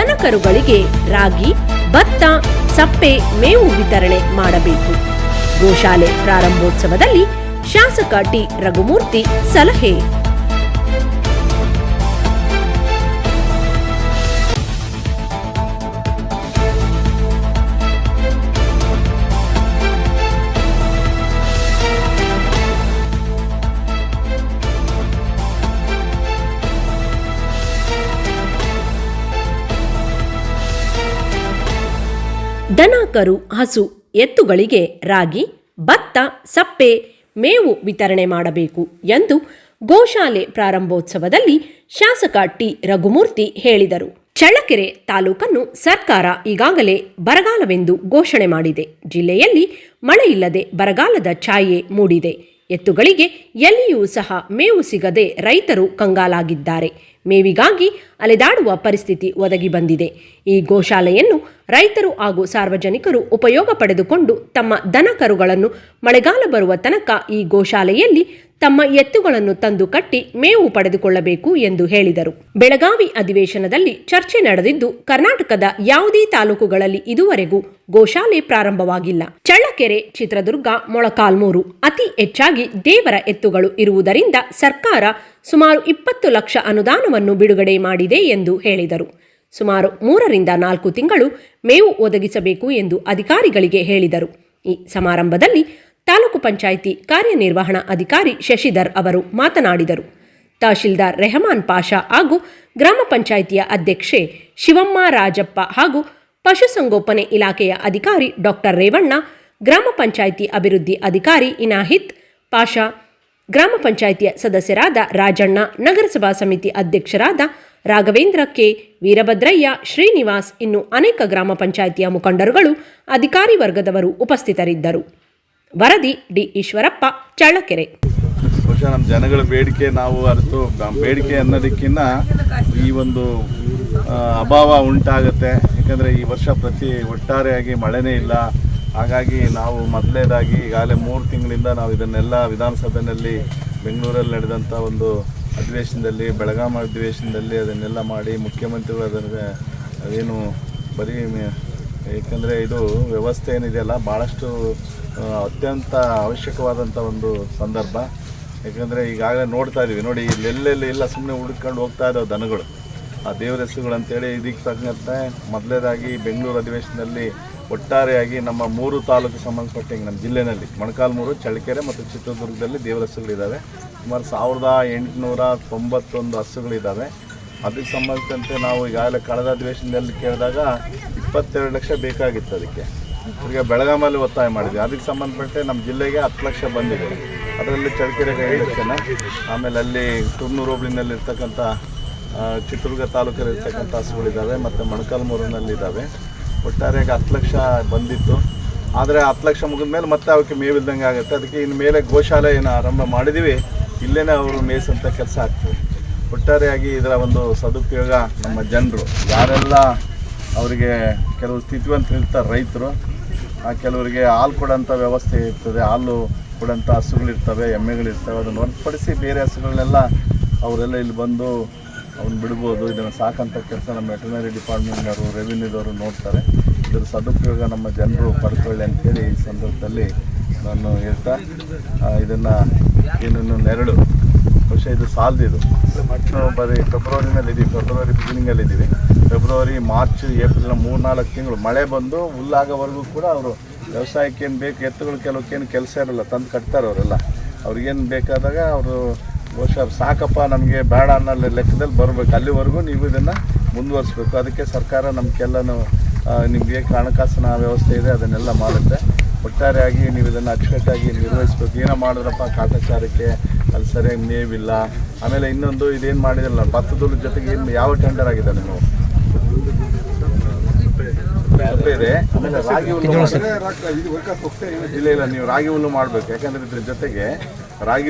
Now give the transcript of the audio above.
ದನಕರುಗಳಿಗೆ ರಾಗಿ ಭತ್ತ ಸಪ್ಪೆ ಮೇವು ವಿತರಣೆ ಮಾಡಬೇಕು. ಗೋಶಾಲೆ ಪ್ರಾರಂಭೋತ್ಸವದಲ್ಲಿ ಶಾಸಕ ಟಿ. ರಘುಮೂರ್ತಿ ಸಲಹೆ. ದನ ಕರು ಹಸು ಎತ್ತುಗಳಿಗೆ ರಾಗಿ, ಭತ್ತ, ಸಪ್ಪೆ, ಮೇವು ವಿತರಣೆ ಮಾಡಬೇಕು ಎಂದು ಗೋಶಾಲೆ ಪ್ರಾರಂಭೋತ್ಸವದಲ್ಲಿ ಶಾಸಕ ಟಿ. ರಘುಮೂರ್ತಿ ಹೇಳಿದರು. ಚಳ್ಳಕೆರೆ ತಾಲೂಕನ್ನು ಸರ್ಕಾರ ಈಗಾಗಲೇ ಬರಗಾಲವೆಂದು ಘೋಷಣೆ ಮಾಡಿದೆ. ಜಿಲ್ಲೆಯಲ್ಲಿ ಮಳೆಯಿಲ್ಲದೆ ಬರಗಾಲದ ಛಾಯೆ ಮೂಡಿದೆ. ಎತ್ತುಗಳಿಗೆ ಎಲ್ಲಿಯೂ ಸಹ ಮೇವು ಸಿಗದೆ ರೈತರು ಕಂಗಾಲಾಗಿದ್ದಾರೆ. ಮೇವಿಗಾಗಿ ಅಲೆದಾಡುವ ಪರಿಸ್ಥಿತಿ ಒದಗಿ ಬಂದಿದೆ. ಈ ಗೋಶಾಲೆಯನ್ನು ರೈತರು ಹಾಗೂ ಸಾರ್ವಜನಿಕರು ಉಪಯೋಗ ಪಡೆದುಕೊಂಡು ತಮ್ಮ ದನ ಕರುಗಳನ್ನು ಮಳೆಗಾಲ ಬರುವ ತನಕ ಈ ಗೋಶಾಲೆಯಲ್ಲಿ ತಮ್ಮ ಎತ್ತುಗಳನ್ನು ತಂದು ಕಟ್ಟಿ ಮೇವು ಪಡೆದುಕೊಳ್ಳಬೇಕು ಎಂದು ಹೇಳಿದರು. ಬೆಳಗಾವಿ ಅಧಿವೇಶನದಲ್ಲಿ ಚರ್ಚೆ ನಡೆದಿದ್ದು, ಕರ್ನಾಟಕದ ಯಾವುದೇ ತಾಲೂಕುಗಳಲ್ಲಿ ಇದುವರೆಗೂ ಗೋಶಾಲೆ ಪ್ರಾರಂಭವಾಗಿಲ್ಲ. ಚಳ್ಳಕೆರೆ, ಚಿತ್ರದುರ್ಗ, ಮೊಳಕಾಲ್ಮೂರು ಅತಿ ಹೆಚ್ಚಾಗಿ ದೇವರ ಎತ್ತುಗಳು ಇರುವುದರಿಂದ ಸರ್ಕಾರ ಸುಮಾರು ಇಪ್ಪತ್ತು ಲಕ್ಷ ಅನುದಾನವನ್ನು ಬಿಡುಗಡೆ ಮಾಡಿದೆ. ಎಂದು ಹೇಳಿದರು. ಸುಮಾರು ಮೂರರಿಂದ ನಾಲ್ಕು ತಿಂಗಳು ಮೇವು ಒದಗಿಸಬೇಕು ಎಂದು ಅಧಿಕಾರಿಗಳಿಗೆ ಹೇಳಿದರು. ಈ ಸಮಾರಂಭದಲ್ಲಿ ತಾಲೂಕು ಪಂಚಾಯಿತಿ ಕಾರ್ಯನಿರ್ವಹಣಾ ಅಧಿಕಾರಿ ಶಶಿಧರ್ ಅವರು ಮಾತನಾಡಿದರು. ತಹಶೀಲ್ದಾರ್ ರೆಹಮಾನ್ ಪಾಷಾ ಹಾಗೂ ಗ್ರಾಮ ಪಂಚಾಯಿತಿಯ ಅಧ್ಯಕ್ಷೆ ಶಿವಮ್ಮ ರಾಜಪ್ಪ ಹಾಗೂ ಪಶುಸಂಗೋಪನೆ ಇಲಾಖೆಯ ಅಧಿಕಾರಿ ಡಾಕ್ಟರ್ ರೇವಣ್ಣ, ಗ್ರಾಮ ಪಂಚಾಯಿತಿ ಅಭಿವೃದ್ಧಿ ಅಧಿಕಾರಿ ಇನಾಹಿತ್, ಪಾಷಾ, ಗ್ರಾಮ ಪಂಚಾಯಿತಿಯ ಸದಸ್ಯರಾದ ರಾಜಣ್ಣ, ನಗರಸಭಾ ಸಮಿತಿ ಅಧ್ಯಕ್ಷರಾದ ರಾಘವೇಂದ್ರ ಕೆ ವೀರಭದ್ರಯ್ಯ, ಶ್ರೀನಿವಾಸ್ ಇನ್ನು ಅನೇಕ ಗ್ರಾಮ ಪಂಚಾಯಿತಿಯ ಮುಖಂಡರುಗಳು, ಅಧಿಕಾರಿ ವರ್ಗದವರು ಉಪಸ್ಥಿತರಿದ್ದರು. ವರದಿ ಡಿ ಈಶ್ವರಪ್ಪ, ಚಳ್ಳಕೆರೆ. ಬಹುಶಃ ನಮ್ಮ ಜನಗಳ ಬೇಡಿಕೆ ನಾವು ಅರಿತು ಬೇಡಿಕೆ ಅನ್ನೋದಕ್ಕಿಂತ ಈ ಒಂದು ಅಭಾವ ಉಂಟಾಗುತ್ತೆ. ಯಾಕಂದರೆ ಈ ವರ್ಷ ಪ್ರತಿ ಒಟ್ಟಾರೆಯಾಗಿ ಮಳೆನೇ ಇಲ್ಲ. ಹಾಗಾಗಿ ನಾವು ಮೊದಲನೇದಾಗಿ ಈಗಾಗಲೇ ಮೂರು ತಿಂಗಳಿಂದ ನಾವು ಇದನ್ನೆಲ್ಲ ವಿಧಾನಸಭೆಯಲ್ಲಿ ಬೆಂಗಳೂರಲ್ಲಿ ನಡೆದಂಥ ಒಂದು ಅಧಿವೇಶನದಲ್ಲಿ, ಬೆಳಗಾಂ ಅಧಿವೇಶನದಲ್ಲಿ ಅದನ್ನೆಲ್ಲ ಮಾಡಿ ಮುಖ್ಯಮಂತ್ರಿಗಳು ಅದನ್ನು ಏನು ಬರೀ ಏಕೆಂದರೆ ಇದು ವ್ಯವಸ್ಥೆ ಏನಿದೆಯಲ್ಲ ಭಾಳಷ್ಟು ಅತ್ಯಂತ ಅವಶ್ಯಕವಾದಂಥ ಒಂದು ಸಂದರ್ಭ. ಏಕೆಂದರೆ ಈಗಾಗಲೇ ನೋಡ್ತಾ ಇದ್ದೀವಿ. ನೋಡಿ ಇಲ್ಲೆಲ್ಲೆಲ್ಲಿ ಇಲ್ಲ ಸುಮ್ಮನೆ ಹುಡುಕೊಂಡು ಹೋಗ್ತಾ ಇದ್ದಾವೆ ದನಗಳು. ಆ ದೇವರ ಹೆಸರುಗಳು ಅಂತೇಳಿ ಇದಕ್ಕೆ ತಕ್ಕಂತೆ ಮೊದಲೇದಾಗಿ ಬೆಂಗಳೂರು ಅಧಿವೇಶನದಲ್ಲಿ ಒಟ್ಟಾರೆಯಾಗಿ ನಮ್ಮ ಮೂರು ತಾಲೂಕು ಸಂಬಂಧಪಟ್ಟಂಗೆ, ನಮ್ಮ ಜಿಲ್ಲೆಯಲ್ಲಿ ಮೊಣಕಾಲ್ಮೂರು, ಚಳ್ಳಕೆರೆ ಮತ್ತು ಚಿತ್ರದುರ್ಗದಲ್ಲಿ ದೇವರ ಹಸುಗಳಿದ್ದಾವೆ ಸುಮಾರು ಸಾವಿರದ ಎಂಟುನೂರ ತೊಂಬತ್ತೊಂದು ಹಸುಗಳಿದ್ದಾವೆ. ಅದಕ್ಕೆ ಸಂಬಂಧಿಸಿದಂತೆ ನಾವು ಈಗಾಗಲೇ ಕಳೆದ ಅಧಿವೇಶನದಲ್ಲಿ ಕೇಳಿದಾಗ ಇಪ್ಪತ್ತೆರಡು ಲಕ್ಷ ಬೇಕಾಗಿತ್ತು ಅದಕ್ಕೆ. ಈಗ ಬೆಳಗಾಮಲ್ಲಿ ಒತ್ತಾಯ ಮಾಡಿದ್ವಿ. ಅದಕ್ಕೆ ಸಂಬಂಧಪಟ್ಟೆ ನಮ್ಮ ಜಿಲ್ಲೆಗೆ ಹತ್ತು ಲಕ್ಷ ಬಂದಿದೆ. ಅದರಲ್ಲಿ ಚಳ್ಳಕೆರೆಗೆ ಐದು ಲಕ್ಷನ ಆಮೇಲೆ ಅಲ್ಲಿ ತುರ್ನೂರು ಹೋಬಳಿನಲ್ಲಿರ್ತಕ್ಕಂಥ ಚಿತ್ರದುರ್ಗ ತಾಲೂಕಲ್ಲಿ ಇರ್ತಕ್ಕಂಥ ಹಸುಗಳಿದ್ದಾವೆ, ಮತ್ತು ಮೊಣಕಾಲ್ಮೂರಿನಲ್ಲಿದ್ದಾವೆ ಒಟ್ಟಾರೆಯಾಗಿ ಹತ್ತು ಲಕ್ಷ ಬಂದಿತ್ತು. ಆದರೆ ಹತ್ತು ಲಕ್ಷ ಮುಗಿದ ಮೇಲೆ ಮತ್ತೆ ಅವಕ್ಕೆ ಮೇವಿಲ್ದಂಗೆ ಆಗುತ್ತೆ. ಅದಕ್ಕೆ ಇನ್ನು ಮೇಲೆ ಗೋಶಾಲೆ ಏನು ಆರಂಭ ಮಾಡಿದ್ದೀವಿ. ಇಲ್ಲೇ ಅವರು ಮೇಯಿಸುವಂಥ ಕೆಲಸ ಆಗ್ತದೆ. ಒಟ್ಟಾರೆಯಾಗಿ ಇದರ ಒಂದು ಸದುಪಯೋಗ ನಮ್ಮ ಜನರು. ಯಾರೆಲ್ಲ ಅವರಿಗೆ ಕೆಲವು ಸ್ಥಿತಿವಂತರು ಇರ್ತಾರೆ ರೈತರು, ಆ ಕೆಲವರಿಗೆ ಹಾಲು ಕೊಡೋಂಥ ವ್ಯವಸ್ಥೆ ಇರ್ತದೆ, ಹಾಲು ಕೊಡೋಂಥ ಹಸುಗಳಿರ್ತವೆ, ಎಮ್ಮೆಗಳಿರ್ತವೆ, ಅದನ್ನು ಹೊರತುಪಡಿಸಿ ಬೇರೆ ಹಸುಗಳನ್ನೆಲ್ಲ ಅವರೆಲ್ಲ ಇಲ್ಲಿ ಬಂದು ಅವ್ನು ಬಿಡ್ಬೋದು. ಇದನ್ನು ಸಾಕಂಥ ಕೆಲಸ ನಮ್ಮ ವೆಟರ್ನರಿ ಡಿಪಾರ್ಟ್ಮೆಂಟ್ನವರು ರೆವಿನ್ಯೂದವರು ನೋಡ್ತಾರೆ. ಇದರ ಸದುಪಯೋಗ ನಮ್ಮ ಜನರು ಪಡ್ಕೊಳ್ಳಿ ಅಂತೇಳಿ ಈ ಸಂದರ್ಭದಲ್ಲಿ ನಾನು ಹೇಳ್ತಾ ಇದನ್ನು ಏನೇನು ಎರಡು. ವರ್ಷ ಇದು ಸಾಲದಿದು ಇದು. ಬರೀ ಫೆಬ್ರವರಿನಲ್ಲಿ ಇದ್ದೀವಿ ಫೆಬ್ರವರಿ ಬಿಗಿನಿಂಗಲ್ಲಿ ಇದ್ದೀವಿ ಫೆಬ್ರವರಿ, ಮಾರ್ಚ್ ಏಪ್ರಿಲ್ ಮೂರು ನಾಲ್ಕು ತಿಂಗಳು ಮಳೆ ಬಂದು ಹುಲ್ಲಾಗೋವರೆಗೂ ಕೂಡ ಅವರು ವ್ಯವಸಾಯಕ್ಕೆ ಏನು ಬೇಕು, ಎತ್ತುಗಳು ಕೆಲವಕ್ಕೇನು ಕೆಲಸ ಇರಲ್ಲ, ತಂದು ಕಟ್ತಾರೆ ಅವರೆಲ್ಲ. ಅವ್ರಿಗೇನು ಬೇಕಾದಾಗ ಅವರು ಬಹುಶಃ ಸಾಕಪ್ಪ, ನಮಗೆ ಬೇಡ ಅನ್ನೋ ಲೆಕ್ಕದಲ್ಲಿ ಬರಬೇಕು. ಅಲ್ಲಿವರೆಗೂ ನೀವು ಇದನ್ನು ಮುಂದುವರಿಸ್ಬೇಕು. ಅದಕ್ಕೆ ಸರ್ಕಾರ ನಮಗೆಲ್ಲನೂ ನಿಮಗೆ ಹಣಕಾಸಿನ ವ್ಯವಸ್ಥೆ ಇದೆ, ಅದನ್ನೆಲ್ಲ ಮಾಡುತ್ತೆ. ಒಟ್ಟಾರೆಯಾಗಿ ನೀವು ಇದನ್ನು ಅಚ್ಚುಕಟ್ಟಾಗಿ ನಿರ್ವಹಿಸ್ಬೇಕು. ಏನೋ ಮಾಡಿದ್ರಪ್ಪ ಕಾಟಾಚಾರಕ್ಕೆ ಅಲ್ಲಿ ಸರಿಯಾಗಿ ಮೇವಿಲ್ಲ. ಆಮೇಲೆ ಇನ್ನೊಂದು ಇದೇನು ಮಾಡಿದಿಲ್ಲ ಭತ್ತದ ಜೊತೆಗೆ ಏನು ಯಾವ ಟೆಂಡರ್ ಆಗಿದೆ ನೀವು? ಆಮೇಲೆ ರಾಗಿ ಹುಲ್ಲು. ಇಲ್ಲ ಇಲ್ಲ ನೀವು ರಾಗಿ ಹುಲ್ಲು ಮಾಡಬೇಕು. ಯಾಕಂದ್ರೆ ಇದ್ರ ಜೊತೆಗೆ ರಾಗಿ